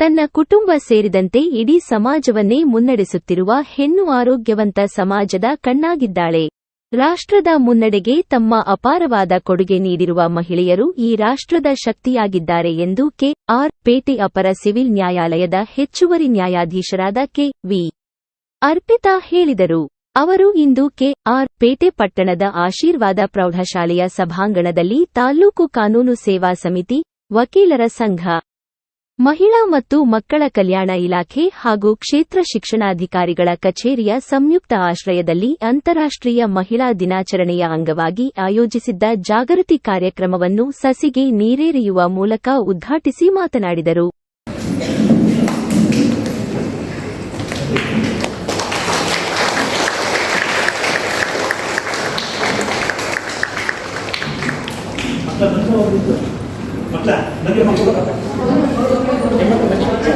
ತನ್ನ ಕುಟುಂಬ ಸೇರಿದಂತೆ ಇಡೀ ಸಮಾಜವನ್ನೇ ಮುನ್ನಡೆಸುತ್ತಿರುವ ಹೆಣ್ಣು ಆರೋಗ್ಯವಂತ ಸಮಾಜದ ಕಣ್ಣಾಗಿದ್ದಾಳೆ. ರಾಷ್ಟ್ರದ ಮುನ್ನಡೆಗೆ ತಮ್ಮ ಅಪಾರವಾದ ಕೊಡುಗೆ ನೀಡಿರುವ ಮಹಿಳೆಯರು ಈ ರಾಷ್ಟ್ರದ ಶಕ್ತಿಯಾಗಿದ್ದಾರೆ ಎಂದು ಕೆ. ಆರ್. ಪೇಟೆ ಅಪರ ಸಿವಿಲ್ ನ್ಯಾಯಾಲಯದ ಹೆಚ್ಚುವರಿ ನ್ಯಾಯಾಧೀಶರಾದ ಕೆ. ವಿ. ಅರ್ಪಿತಾ ಹೇಳಿದರು. ಅವರು ಇಂದು ಕೆ. ಆರ್. ಪೇಟೆ ಪಟ್ಟಣದ ಆಶೀರ್ವಾದ ಪ್ರೌಢಶಾಲೆಯ ಸಭಾಂಗಣದಲ್ಲಿ ತಾಲ್ಲೂಕು ಕಾನೂನು ಸೇವಾ ಸಮಿತಿ ವಕೀಲರ ಸಂಘ ಮಹಿಳಾ ಮತ್ತು ಮಕ್ಕಳ ಕಲ್ಯಾಣ ಇಲಾಖೆ ಹಾಗೂ ಕ್ಷೇತ್ರ ಶಿಕ್ಷಣಾಧಿಕಾರಿಗಳ ಕಚೇರಿಯ ಸಂಯುಕ್ತ ಆಶ್ರಯದಲ್ಲಿ ಅಂತಾರಾಷ್ಟ್ರೀಯ ಮಹಿಳಾ ದಿನಾಚರಣೆಯ ಅಂಗವಾಗಿ ಆಯೋಜಿಸಿದ್ದ ಜಾಗೃತಿ ಕಾರ್ಯಕ್ರಮವನ್ನು ಸಸಿಗೆ ನೀರೇರಿಯುವ ಮೂಲಕ ಉದ್ಘಾಟಿಸಿ ಮಾತನಾಡಿದರು ಮಕ್ಕಳ ಮಕ್ಕಳು ಹೋಗಿದ್ದು ಮಕ್ಕಳ ಬಗ್ಗೆ ಮಕ್ಕಳು ರಾಷ್ಟ್ರೀಯ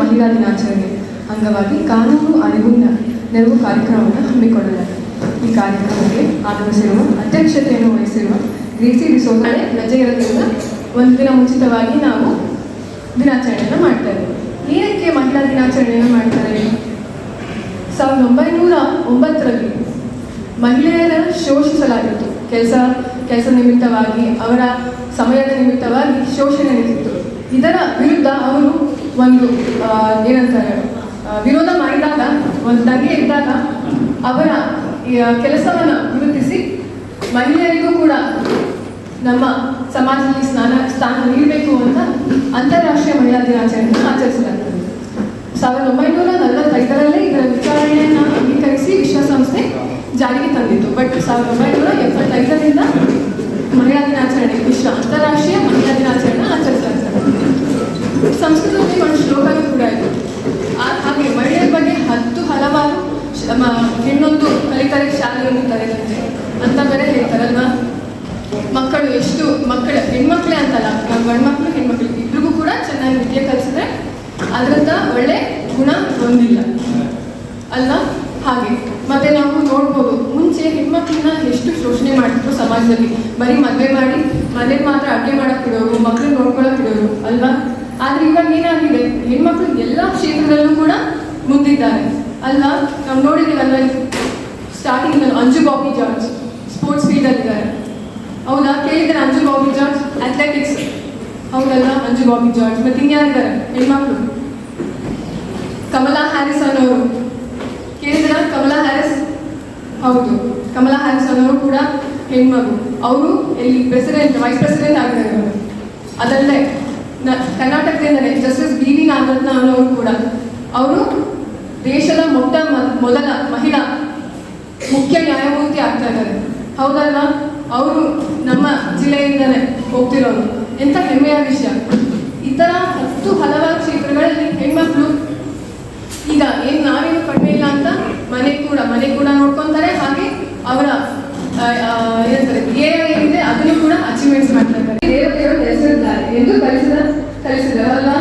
ಮಹಿಳಾ ದಿನಾಚರಣೆ ಅಂಗವಾಗಿ ಕಾನೂನು ಅರಿವಿನ ನೆರವು ಕಾರ್ಯಕ್ರಮವನ್ನು ಹಮ್ಮಿಕೊಳ್ಳಲಾಗಿದೆ. ಈ ಕಾರ್ಯಕ್ರಮಕ್ಕೆ ಆಗಮಿಸಿರುವ ಅಧ್ಯಕ್ಷತೆಯನ್ನು ವಹಿಸಿರುವ ಗ್ರೀಸಿ ಡಿಸೋಜ ರಜೆ ಇರೋದ್ರಿಂದ ಒಂದು ದಿನ ಮುಂಚಿತವಾಗಿ ನಾವು ದಿನಾಚರಣೆಯನ್ನು ಮಾಡ್ತಾರೆ ಏನಕ್ಕೆ ಮಹಿಳಾ ದಿನಾಚರಣೆಯನ್ನು ಮಾಡ್ತಾರೆ ಸಾವಿರದ ಒಂಬೈನೂರ ಒಂಬತ್ತರಲ್ಲಿ ಮಹಿಳೆಯರ ಶೋಷಿಸಲಾಗಿತ್ತು. ಕೆಲಸ ಕೆಲಸ ನಿಮಿತ್ತವಾಗಿ, ಅವರ ಸಮಯದ ನಿಮಿತ್ತವಾಗಿ ಶೋಷಣೆ ನಡೆಸಿತ್ತು ಇದರ ವಿರುದ್ಧ ಅವರು ಒಂದು ಏನಂತಾರೆ ವಿರೋಧ ಮಾಡಿದಾಗ, ಒಂದು ದಂಗೆ ಇದ್ದಾಗ ಅವರ ಕೆಲಸವನ್ನು ಗುರುತಿಸಿ ಮಹಿಳೆಯರಿಗೂ ಕೂಡ ನಮ್ಮ ಸಮಾಜದಲ್ಲಿ ಸ್ನಾನ ಸ್ಥಾನ ನೀಡಬೇಕು ಅಂತ ಅಂತಾರಾಷ್ಟ್ರೀಯ ಮಹಿಳಾ ದಿನಾಚರಣೆಯನ್ನು ಆಚರಿಸಲಾಗ್ತದೆ ಸಾವಿರದ ಒಂಬೈನೂರ ನಲವತ್ತೈದರಲ್ಲೇ ಇದರ ವಿಚಾರಣೆಯನ್ನು ಅಂಗೀಕರಿಸಿ ವಿಶ್ವಸಂಸ್ಥೆ ಜಾರಿಗೆ ತಂದಿತ್ತು. ಬಟ್ ಸಾವಿರದ ಒಂಬೈನೂರ ಎಪ್ಪತ್ತೈದರಿಂದ ಮಹಿಳಾ ದಿನಾಚರಣೆ, ವಿಶ್ವ ಅಂತಾರಾಷ್ಟ್ರೀಯ ಮಹಿಳಾ ದಿನಾಚರಣೆ ಆಚರಿಸಲಾಗ್ತದೆ. ಸಂಸ್ಕೃತದಲ್ಲಿ ಒಂದು ಶ್ಲೋಕ ಕೂಡ ಇದೆ. ಹಾಗೆ ಮಹಿಳೆಯರ ಬಗ್ಗೆ ಹತ್ತು ಹಲವಾರು ಇನ್ನೊಂದು ಕಲಿತಾರೆ, ಶಾಲೆಯನ್ನು ತರಲಿದೆ ಅಂತ ಬೇರೆ ಹೇಳ್ತಾರಲ್ವಾ? ಮಕ್ಕಳು ಎಷ್ಟು ಮಕ್ಕಳ ಹೆಣ್ಮಕ್ಳೇ ಅಂತಲ್ಲ ನಾವು ಗಂಡ್ಮಕ್ಳು, ಹೆಣ್ಮಕ್ಳು, ಇಬ್ರಿಗೂ ಕೂಡ ಚೆನ್ನಾಗಿ ವಿದ್ಯೆ ಕಲಿಸಿದ್ರೆ ಅದರಿಂದ ಒಳ್ಳೆ ಗುಣ ಹೊಂದಿಲ್ಲ ಅಲ್ವಾ ಹಾಗೆ. ಮತ್ತೆ ನಾವು ನೋಡ್ಬೋದು, ಮುಂಚೆ ಹೆಣ್ಮಕ್ಳನ್ನ ಎಷ್ಟು ಶೋಷಣೆ ಮಾಡಿದ್ರು ಸಮಾಜದಲ್ಲಿ. ಬರೀ ಮದುವೆ ಮಾಡಿ ಮನೇಲಿ ಮಾತ್ರ ಅಡುಗೆ ಮಾಡಕ್ ಇಡೋರು ಮಕ್ಳನ್ನ ನೋಡ್ಕೊಳಕ್ ಇಡೋರು ಅಲ್ವಾ? ಆದ್ರೆ ಇವಾಗ ಏನಾಗಿದೆ? ಹೆಣ್ಮಕ್ಳು ಎಲ್ಲ ಕ್ಷೇತ್ರದಲ್ಲೂ ಕೂಡ ಮುಂದಿದ್ದಾರೆ. ಅಲ್ವಾ? ನಾವು ನೋಡಿದೀವಲ್ಲ starting Anju Bobby George sports field ಇದ್ದಾರೆ ಹೌದಾ? ಕೇಳಿದ್ರೆ ಅಂಜು ಬಾಬಿ ಜಾರ್ಜ್ ಅಥ್ಲೆಟಿಕ್ಸ್ ಹೌದಲ್ಲ, ಅಂಜು ಬಾಬಿ ಜಾರ್ಜ್. ಮತ್ತೆ ಇನ್ಯಾರಿದ್ದಾರೆ ಹೆಣ್ಮಕ್ಳು? ಕಮಲಾ ಹ್ಯಾರಿಸ್ ಅನ್ನೋರು. ಕೇಳಿದ್ರ? Kamala Harris? ಹೌದು. ಕಮಲಾ ಹ್ಯಾರಿಸ್ ಅನ್ನೋರು ಕೂಡ ಹೆಣ್ಮಗು. ಅವರು ಎಲ್ಲಿ ಪ್ರೆಸಿಡೆಂಟ್ ವೈಸ್ ಪ್ರೆಸಿಡೆಂಟ್ ಆಗಿದ್ದಾರೆ ಅವರು ಅದಲ್ಲದೆ, ನ- ಕರ್ನಾಟಕದಿಂದಲೇ ಜಸ್ಟಿಸ್ ಬಿ ವಿ ನಾಗರತ್ನ ಅನ್ನೋರು ಕೂಡ. ಅವರು ದೇಶದ ಮೊಟ್ಟ ಮೊದಲ ಮಹಿಳಾ ಮುಖ್ಯ ನ್ಯಾಯಮೂರ್ತಿ ಆಗ್ತಾ ಇದ್ದಾರೆ. ಹೌದಲ್ವಾ? ಅವರು ನಮ್ಮ ಜಿಲ್ಲೆಯಿಂದಲೇ ಹೋಗ್ತಿರೋದು. ಎಂಥ ಹೆಮ್ಮೆಯ ವಿಷಯ. ಈ ಥರ ಹತ್ತು ಹಲವಾರು ಕ್ಷೇತ್ರಗಳಲ್ಲಿ ಹೆಣ್ಮಕ್ಳು ಈಗ ಏನು ನಾವೇನು ಕಡಿಮೆ ಇಲ್ಲ ಅಂತ ಮನೆ ಕೂಡ ಮನೆ ಕೂಡ ನೋಡ್ಕೊಂತಾರೆ. ಹಾಗೆ ಅವರ ಏನಂತಾರೆ ಏನಿದೆ ಅದನ್ನು ಕೂಡ ಅಚೀವ್ಮೆಂಟ್ಸ್ ಮಾಡ್ತಾರೆ ಎಂದು ಕಲಿಸಿದ ಕಲಿಸಿದಾರಲ್ವಾ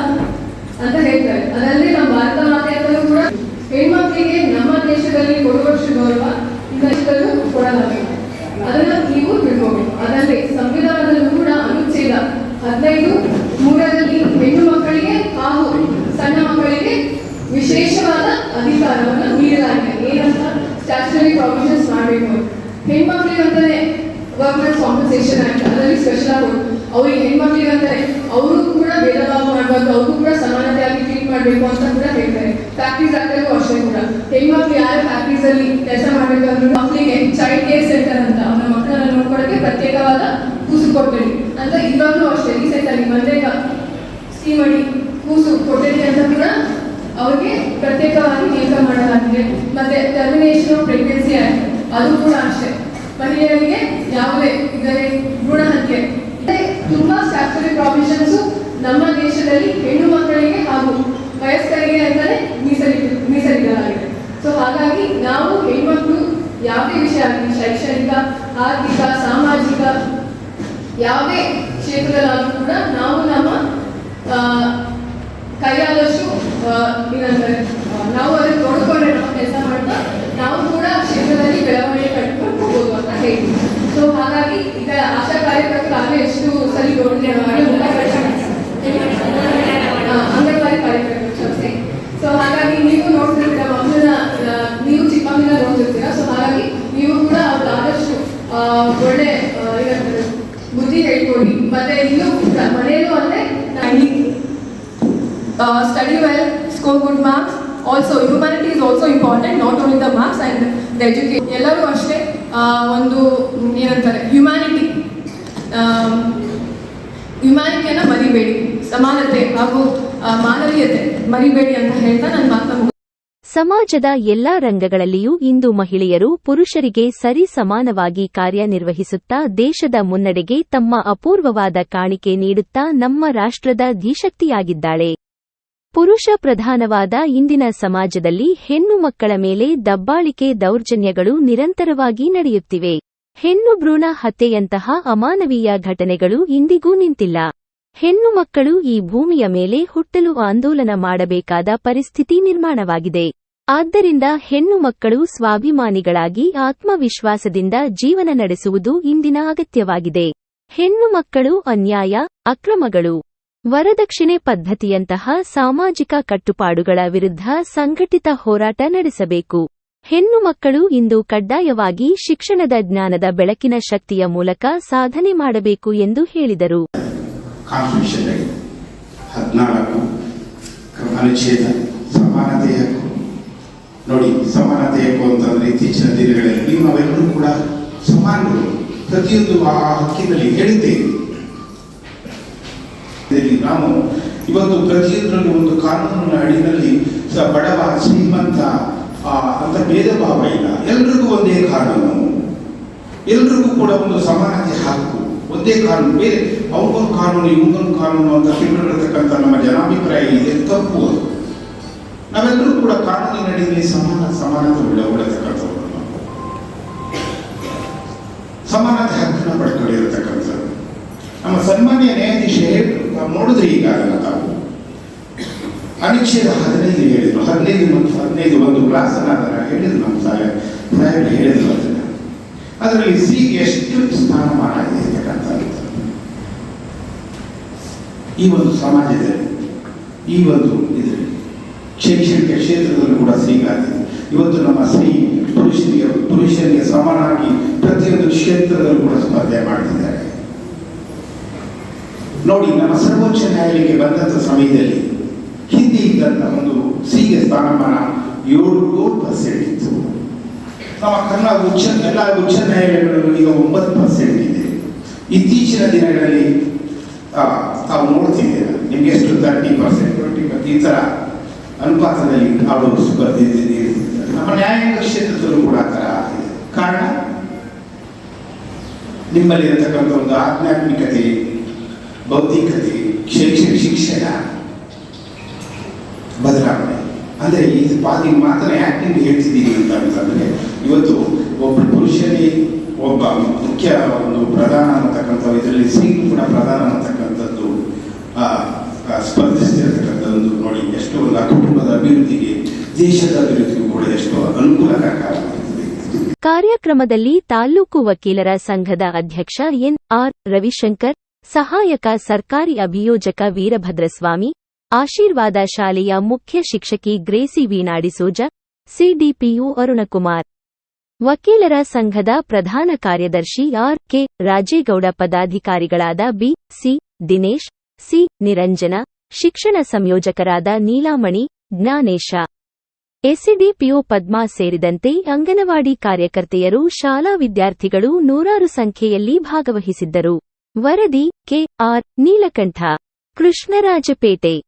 ಅಂತ ಹೇಳ್ತಾರೆ. ಅದರಲ್ಲಿ ನಮ್ಮ ಭಾರತ ಮಾತೆ ಕೂಡ ಹೆಣ್ಮಕ್ಳಿಗೆ ನಮ್ಮ ದೇಶದಲ್ಲಿ ಕೊಡುವಷ್ಟು ಗೌರವ ಈ ದೇಶದಲ್ಲೂ ಕೊಡಲಾಗಿದೆ ಅದನ್ನ ನೀವು ತಿಳ್ಕೋಬೇಕು ಅದರಲ್ಲಿ ಸಂವಿಧಾನದಲ್ಲೂ ಕೂಡ ಅನುಚ್ಛೇದ ಹದಿನೈದು ಮೂರರಲ್ಲಿ ಹೆಣ್ಣು ಮಕ್ಕಳಿಗೆ ಹಾಗೂ ಸಣ್ಣ ಮಕ್ಕಳಿಗೆ ವಿಶೇಷವಾದ ಅಧಿಕಾರವನ್ನು ನೀಡಲಾಗಿದೆ ಏನಂತ ಸ್ಟ್ಯಾಚುಟರಿ ಪ್ರಾವಿಷನ್ಸ್ ಮಾಡಬೇಕು ಹೆಣ್ಮಕ್ಳಿಗೆ ಅಂತಾನೆ ವರ್ಕ್ಮೆನ್ಸ್ ಕಾಂಪನ್ಸೇಷನ್ ಆಕ್ಟ್ ಅದರಲ್ಲಿ ಸ್ಪೆಷಲ್ ಆಗಿ ಅವ್ರಿಗೆ ಹೆಣ್ಮಕ್ಳಿಗೆ ಅಂದರೆ ಅವರು ಕೂಡ ಭೇದ ಭಾವ ಮಾಡಬಾರ್ದು, ಅವ್ರಿಗೂ ಕೂಡ ಸಮಾನತೆಯಾಗಿ ಟ್ರೀಟ್ ಮಾಡಬೇಕು ಅಂತ ಕೂಡ ಹೇಳ್ತಾರೆ. ಫ್ಯಾಕ್ಟ್ರೀಸ್ ಆಗ್ತಾಗೂ ಅಷ್ಟೇ ಕೂಡ. ಹೆಣ್ಮಕ್ಳು ಯಾರ ಫ್ಯಾಕ್ಟ್ರೀಸ್ ಕೆಲಸ ಮಾಡಬೇಕಾದ್ರೂ ಮಕ್ಕಳಿಗೆ ಚೈಲ್ಡ್ ಕೇರ್ ಸೆಂಟರ್ ಅಂತ ಅವರ ಮಕ್ಕಳನ್ನ ನೋಡ್ಕೊಳ್ಳೋಕೆ ಪ್ರತ್ಯೇಕವಾದ ಕೂಸು ಕೊಡ್ತೀವಿ. ಅಂತ ಇವಾಗಲೂ ಅಷ್ಟೇ. ರೀಸೆಂಟಾಗಿ ಮಂದೇಗ ಸ್ಕೀಮ್ ಅಡಿ ಕೂಸು ಕೊಟ್ಟಿರಿ ಅಂತ ಕೂಡ ಅವ್ರಿಗೆ ಪ್ರತ್ಯೇಕವಾಗಿ ನೇಮಕ ಮಾಡಲಾಗಿದೆ. ಮತ್ತೆ ಟರ್ಮಿನೇಷನ್ ಆಫ್ ಪ್ರೆಗ್ನೆನ್ಸಿ ಆಕ್ಟ್ ಅದು ಕೂಡ ಅಷ್ಟೇ. ಮಹಿಳೆಯರಿಗೆ ಯಾವುದೇ ಇದರ ಭ್ರೂಣ ಹತ್ಯೆ. ತುಂಬಾ ಸ್ಟ್ಯಾಚುರಿ ಪ್ರಾವಿಷನ್ಸ್ ನಮ್ಮ ದೇಶದಲ್ಲಿ ಹೆಣ್ಣು ಮಕ್ಕಳಿಗೆ ಹಾಗೂ ವಯಸ್ಕರಿಗೆ ಅಂತಾನೆ ಮೀಸಲಿಟ್ಟು ಮೀಸಲಿಡಲಾಗಿದೆ ಸೊ ಹಾಗಾಗಿ ನಾವು ಹೆಣ್ಮಕ್ಳು ಯಾವುದೇ ವಿಷಯ ಆಗಲಿ ಶೈಕ್ಷಣಿಕ ಆರ್ಥಿಕ ಸಾಮಾಜಿಕ ಯಾವುದೇ ಕ್ಷೇತ್ರದಲ್ಲಾದ್ರೂ ಕೂಡ ನಾವು ನಮ್ಮ ಆ, ಕೈಯಾಲ ಎಷ್ಟು ಸರಿ ಅಂಗನವಾಡಿ ಕಾರ್ಯಕ್ರಮ ಸೊ ಹಾಗಾಗಿ ನೀವು ನೋಡ್ತಿರ್ತೀರ ಮಕ್ಕಳನ್ನ ಆ, ನೀವು ಚಿಕ್ಕ ಮಕ್ಕಳನ್ನ ನೋಡ್ತಿರ್ತೀರ ಸೊ ಹಾಗಾಗಿ ನೀವು ಕೂಡ ಅವ್ರಿಗೆ ಆದಷ್ಟು ಆ, ಒಳ್ಳೆ ಬುದ್ಧಿ ಹೇಳ್ಕೊಡಿ. ಮತ್ತೆ ಇನ್ನು ಮನೆಯಲ್ಲೂ ಅಂದ್ರೆ study well score good marks also humanity is also important not only the marks and the educate ಎಲ್ಲರೂ ಅಷ್ಟೇ ಒಂದು, ಏನಂತಾರೆ ಹ್ಯುಮ್ಯಾನಿಟಿ ಹ್ಯುಮ್ಯಾನಿಟಿಯನ್ನು ಮರಿಬೇಡಿ. ಸಮಾನತೆ ಹಾಗೂ ಮಾನವೀಯತೆ ಮರಿಬೇಡಿ ಅಂತ ಹೇಳ್ತಾ ನನ್ನ ಮಾತನ್ನ ಸಮಾಜದ ಎಲ್ಲಾ ರಂಗಗಳಲ್ಲಿಯೂ ಇಂದು ಮಹಿಳೆಯರು ಪುರುಷರಿಗೆ ಸರಿ ಸಮಾನವಾಗಿ ಕಾರ್ಯನಿರ್ವಹಿಸುತ್ತಾ ದೇಶದ ಮುನ್ನಡೆಗೆ ತಮ್ಮ ಅಪೂರ್ವವಾದ ಕಾಣಿಕೆ ನೀಡುತ್ತಾ ನಮ್ಮ ರಾಷ್ಟ್ರದ ಧೀಶಕ್ತಿಯಾಗಿದ್ದಾಳೆ. ಪುರುಷ ಪ್ರಧಾನವಾದ ಇಂದಿನ ಸಮಾಜದಲ್ಲಿ ಹೆಣ್ಣು ಮಕ್ಕಳ ಮೇಲೆ ದಬ್ಬಾಳಿಕೆ ದೌರ್ಜನ್ಯಗಳು ನಿರಂತರವಾಗಿ ನಡೆಯುತ್ತಿವೆ. ಹೆಣ್ಣು ಭ್ರೂಣ ಹತ್ಯೆಯಂತಹ ಅಮಾನವೀಯ ಘಟನೆಗಳು ಇಂದಿಗೂ ನಿಂತಿಲ್ಲ. ಹೆಣ್ಣು ಮಕ್ಕಳು ಈ ಭೂಮಿಯ ಮೇಲೆ ಹುಟ್ಟಲು ಆಂದೋಲನ ಮಾಡಬೇಕಾದ ಪರಿಸ್ಥಿತಿ ನಿರ್ಮಾಣವಾಗಿದೆ. ಆದ್ದರಿಂದ ಹೆಣ್ಣು ಮಕ್ಕಳು ಸ್ವಾಭಿಮಾನಿಗಳಾಗಿ ಆತ್ಮವಿಶ್ವಾಸದಿಂದ ಜೀವನ ನಡೆಸುವುದು ಇಂದಿನ ಅಗತ್ಯವಾಗಿದೆ. ಹೆಣ್ಣು ಮಕ್ಕಳು ಅನ್ಯಾಯ, ಅಕ್ರಮಗಳು. ವರದಕ್ಷಿಣೆ ಪದ್ಧತಿಯಂತಹ ಸಾಮಾಜಿಕ ಕಟ್ಟುಪಾಡುಗಳ ವಿರುದ್ಧ ಸಂಘಟಿತ ಹೋರಾಟ ನಡೆಸಬೇಕು. ಹೆಣ್ಣು ಮಕ್ಕಳು ಇಂದು ಕಡ್ಡಾಯವಾಗಿ ಶಿಕ್ಷಣದ ಜ್ಞಾನದ ಬೆಳಕಿನ ಶಕ್ತಿಯ ಮೂಲಕ ಸಾಧನೆ ಮಾಡಬೇಕು ಎಂದು ಹೇಳಿದರು. ಕಾನ್ಸ್ಟಿಟ್ಯೂಷನ್ ಹದಿನಾಲ್ಕು ಅನುಚ್ಛೇದ ಸಮಾನತೆ ಹಕ್ಕು ನೋಡಿ ಸಮಾನತೆ ಅಂತಂದ್ರೆ ಇತ್ತೀಚಿನ ದಿನಗಳಲ್ಲಿ ನೀವು ನಾವೆಲ್ಲರೂ ಕೂಡ ಸಮಾನರು. ಪ್ರತಿಯೊಂದು ಆ ಹಕ್ಕಿನಲ್ಲಿ ಹೇಳಿದ್ದೇವೆ ನಾವು ಇವತ್ತು ಪ್ರತಿಯೊಂದರಲ್ಲೂ ಒಂದು ಕಾನೂನಿನ ಅಡಿನಲ್ಲಿ ಬಡವ ಶ್ರೀಮಂತ ಆ, ಅಂತ ಭೇದ ಭಾವ ಇಲ್ಲ. ಎಲ್ರಿಗೂ ಒಂದೇ ಕಾನೂನು. ಎಲ್ರಿಗೂ ಕೂಡ ಒಂದು ಸಮಾನತೆ ಹಕ್ಕು. ಒಂದೇ ಕಾನೂನು. ಬೇರೆ ಅವ್ರಿಗೊಂದು ಕಾನೂನು ಇವ್ರಿಗೊಂದು ಕಾನೂನು ಅಂತ ತಿಳ್ಕೊಂಡಿರ್ತಕ್ಕಂಥ ನಮ್ಮ ಜನಾಭಿಪ್ರಾಯ ಇದೆ. ತಪ್ಪು ಅದು. ನಾವೆಲ್ಲರೂ ಕೂಡ ಕಾನೂನಿನ ಅಡಿಯಲ್ಲಿ ಸಮಾನ ಸಮಾನತೆ ಉಳ್ಳ ಉಳ್ಳತಕ್ಕಂಥವ್ರು. ಸಮಾನತೆ ಹಕ್ಕನ್ನು ಪಡ್ಕೊಂಡಿರತಕ್ಕಂಥದ್ದು ನಮ್ಮ ಸನ್ಮಾನ್ಯ ನ್ಯಾಯಾಧೀಶ ಹೇಳಿದ್ರು ನಾವು ನೋಡಿದ್ರೆ ಈಗಾಗಲ್ಲ ತಾವು. ಅನುಚ್ಛೇದ ಹದಿನೈದು ಹೇಳಿದ್ರು. ಹದಿನೈದು ಮತ್ತು ಹದಿನೈದು ಒಂದು ಕ್ಲಾಸ್ ಹೇಳಿದ್ರು ನಮ್ಮ ಸಾಹೇಬ್. ಸಾಹೇಬ್ ಹೇಳಿದ್ರು ಅದನ್ನ. ಅದರಲ್ಲಿ ಸಿ ಎಷ್ಟು ಸ್ಥಾನಮಾನ ಇದೆ ಅಂತಕ್ಕಂಥದ್ದು. ಈ ಒಂದು ಸಮಾಜದಲ್ಲಿ, ಈ ಒಂದು ಇದರಲ್ಲಿ. ಶೈಕ್ಷಣಿಕ ಕ್ಷೇತ್ರದಲ್ಲೂ ಕೂಡ ಸಿಹಿಗಾಗಿದೆ ಇವತ್ತು ನಮ್ಮ ಸ್ತ್ರೀ ಪುರುಷರಿಗೆ ಪುರುಷರಿಗೆ ಸಮನಾಗಿ ಪ್ರತಿಯೊಂದು ಕ್ಷೇತ್ರದಲ್ಲೂ ಕೂಡ ಸ್ಪರ್ಧೆ ಮಾಡ್ತಿದ್ದಾರೆ. ನೋಡಿ, ನಮ್ಮ ಸರ್ವೋಚ್ಚ ನ್ಯಾಯಾಲಯಕ್ಕೆ ಬಂದಂಥ ಸಮಯದಲ್ಲಿ ಹಿಂದಿ ಇದ್ದಂಥ ಒಂದು ಸಿಗೆ ಸ್ಥಾನಮಾನ ಏಳು ಏಳು ಪರ್ಸೆಂಟ್ ಇತ್ತು. ನಮ್ಮ ಕನ್ನಡ ಉಚ್ಚ, ಎಲ್ಲ ಉಚ್ಚ ನ್ಯಾಯಾಲಯಗಳಲ್ಲೂ ಈಗ ಒಂಬತ್ತು ಪರ್ಸೆಂಟ್ ಇದೆ. ಇತ್ತೀಚಿನ ದಿನಗಳಲ್ಲಿ ತಾವು ನೋಡ್ತಿದ್ದೀರ, ನಿಮ್ಗೆ ಎಷ್ಟು ತರ್ಟಿ ಪರ್ಸೆಂಟ್ ಟ್ವೆಂಟಿ ಈ ಥರ ಅನುಪಾತದಲ್ಲಿ ಅವರು ಸ್ಪರ್ಧಿಸಿದ್ದೀರಿ ನಮ್ಮ ನ್ಯಾಯಾಂಗ ಕ್ಷೇತ್ರದಲ್ಲೂ ಕೂಡ ಆ ಥರ ಆಗಿದೆ. ಕಾರಣ? ನಿಮ್ಮಲ್ಲಿ ಇರತಕ್ಕಂಥ ಒಂದು ಆಧ್ಯಾತ್ಮಿಕತೆ, ಬೌದ್ಧಿಕತೆ, ಶೈಕ್ಷಣಿಕ ಶಿಕ್ಷಣ ಬದಲಾವಣೆ. ಅಂದರೆ ಈ ಪಾದಿ ಮಾತ್ರ ನಿಮ್ಗೆ ಹೇಳ್ತಿದ್ದೀನಿ ಅಂತ ಅಂತಂದ್ರೆ, ಇವತ್ತು ಒಬ್ಬ ಪುರುಷನೇ ಒಬ್ಬ ಮುಖ್ಯ ಒಂದು ಪ್ರಧಾನ ಅಂತಕ್ಕಂಥ ಇದರಲ್ಲಿ ಸಿಂಗ್ ಕೂಡ ಪ್ರಧಾನ ಅನ್ನತಕ್ಕಂಥದ್ದು ಆ, ಒಂದು ನೋಡಿ ಎಷ್ಟು ಒಂದು ಕುಟುಂಬದ ಅಭಿವೃದ್ಧಿಗೆ ದೇಶದ ಅಭಿವೃದ್ಧಿಗೂ ಕೂಡ ಎಷ್ಟೋ ಅನುಕೂಲಕರ ಕಾರ್ಯಕ್ರಮದಲ್ಲಿ ತಾಲ್ಲೂಕು ವಕೀಲರ ಸಂಘದ ಅಧ್ಯಕ್ಷ ಎನ್. ಆರ್. ರವಿಶಂಕರ್ ಸಹಾಯಕ ಸರ್ಕಾರಿ ಅಭಿಯೋಜಕ ವೀರಭದ್ರಸ್ವಾಮಿ ಆಶೀರ್ವಾದ ಶಾಲೆಯ ಮುಖ್ಯ ಶಿಕ್ಷಕಿ ಗ್ರೇಸಿ ವೀಣಾಡಿಸೋಜ ಸಿಡಿಪಿಯು ಅರುಣಕುಮಾರ್. ವಕೀಲರ ಸಂಘದ ಪ್ರಧಾನ ಕಾರ್ಯದರ್ಶಿ R. K. Rajegowda ಪದಾಧಿಕಾರಿಗಳಾದ B. C. Dinesh C. Niranjana, ಶಿಕ್ಷಣ ಸಂಯೋಜಕರಾದ ನೀಲಾಮಣಿ, ಜ್ಞಾನೇಶ. ಎಸ್ಸಿಡಿಪಿಒ ಪದ್ಮಾ ಸೇರಿದಂತೆ ಅಂಗನವಾಡಿ ಕಾರ್ಯಕರ್ತೆಯರು, ಶಾಲಾ ವಿದ್ಯಾರ್ಥಿಗಳು ನೂರಾರು ಸಂಖ್ಯೆಯಲ್ಲಿ ಭಾಗವಹಿಸಿದ್ದರು. ವರದಿ ಕೆಆರ್ ನೀಲಕಂಠ. ಕೃಷ್ಣರಾಜಪೇಟೆ.